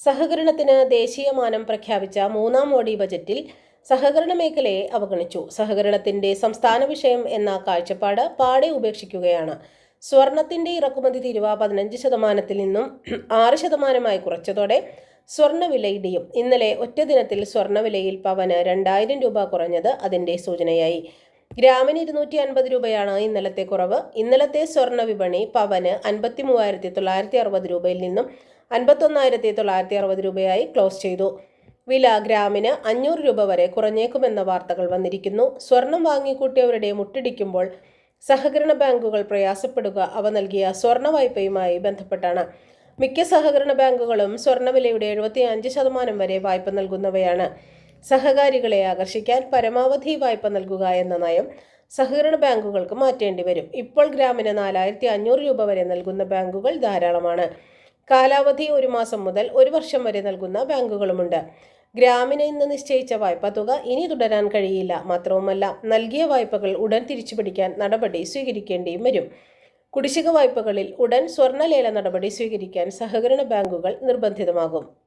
സഹകരണത്തിന് ദേശീയമാനം പ്രഖ്യാപിച്ച മൂന്നാം മോഡി ബജറ്റിൽ സഹകരണ മേഖലയെ അവഗണിച്ചു. സഹകരണത്തിന്റെ സംസ്ഥാന വിഷയം എന്ന കാഴ്ചപ്പാട് പാടെ ഉപേക്ഷിക്കുകയാണ്. സ്വർണത്തിന്റെ ഇറക്കുമതി തീരുവ പതിനഞ്ച് ശതമാനത്തിൽ നിന്നും ആറ് ശതമാനമായി കുറച്ചതോടെ സ്വർണവില ഇടിയും. ഇന്നലെ ഒറ്റ ദിനത്തിൽ സ്വർണവിലയിൽ പവന് രണ്ടായിരം രൂപ കുറഞ്ഞത് അതിന്റെ സൂചനയായി. ഗ്രാമിന് ഇരുന്നൂറ്റി അൻപത് രൂപയാണ് ഇന്നലത്തെ കുറവ്. ഇന്നലത്തെ സ്വർണ വിപണി പവന് അൻപത്തി മൂവായിരത്തി തൊള്ളായിരത്തി അറുപത് രൂപയിൽ നിന്നും അൻപത്തൊന്നായിരത്തി തൊള്ളായിരത്തി അറുപത് രൂപയായി ക്ലോസ് ചെയ്തു. വില ഗ്രാമിന് അഞ്ഞൂറ് രൂപ വരെ കുറഞ്ഞേക്കുമെന്ന വാർത്തകൾ വന്നിരിക്കുന്നു. സ്വർണം വാങ്ങിക്കൂട്ടിയവരുടെ മുട്ടിടിക്കുമ്പോൾ സഹകരണ ബാങ്കുകൾ പ്രയാസപ്പെടുക അവ നൽകിയ സ്വർണ വായ്പയുമായി ബന്ധപ്പെട്ടാണ്. മിക്ക സഹകരണ ബാങ്കുകളും സ്വർണവിലയുടെ എഴുപത്തി അഞ്ച് ശതമാനം വരെ വായ്പ നൽകുന്നവയാണ്. സഹകാരികളെ ആകർഷിക്കാൻ പരമാവധി വായ്പ നൽകുക എന്ന നയം സഹകരണ ബാങ്കുകൾക്ക് മാറ്റേണ്ടി വരും. ഇപ്പോൾ ഗ്രാമിന് നാലായിരത്തി അഞ്ഞൂറ് രൂപ വരെ നൽകുന്ന ബാങ്കുകൾ ധാരാളമാണ്. കാലാവധി ഒരു മാസം മുതൽ ഒരു വർഷം വരെ നൽകുന്ന ബാങ്കുകളുമുണ്ട്. ഗ്രാമിന് ഇന്ന് നിശ്ചയിച്ച വായ്പാ തുക ഇനി തുടരാൻ കഴിയില്ല. മാത്രവുമല്ല നൽകിയ വായ്പകൾ ഉടൻ തിരിച്ചുപിടിക്കാൻ നടപടി സ്വീകരിക്കേണ്ടിയും വരും. കുടിശ്ശിക വായ്പകളിൽ ഉടൻ സ്വർണലേല നടപടി സ്വീകരിക്കാൻ സഹകരണ ബാങ്കുകൾ നിർബന്ധിതമാകും.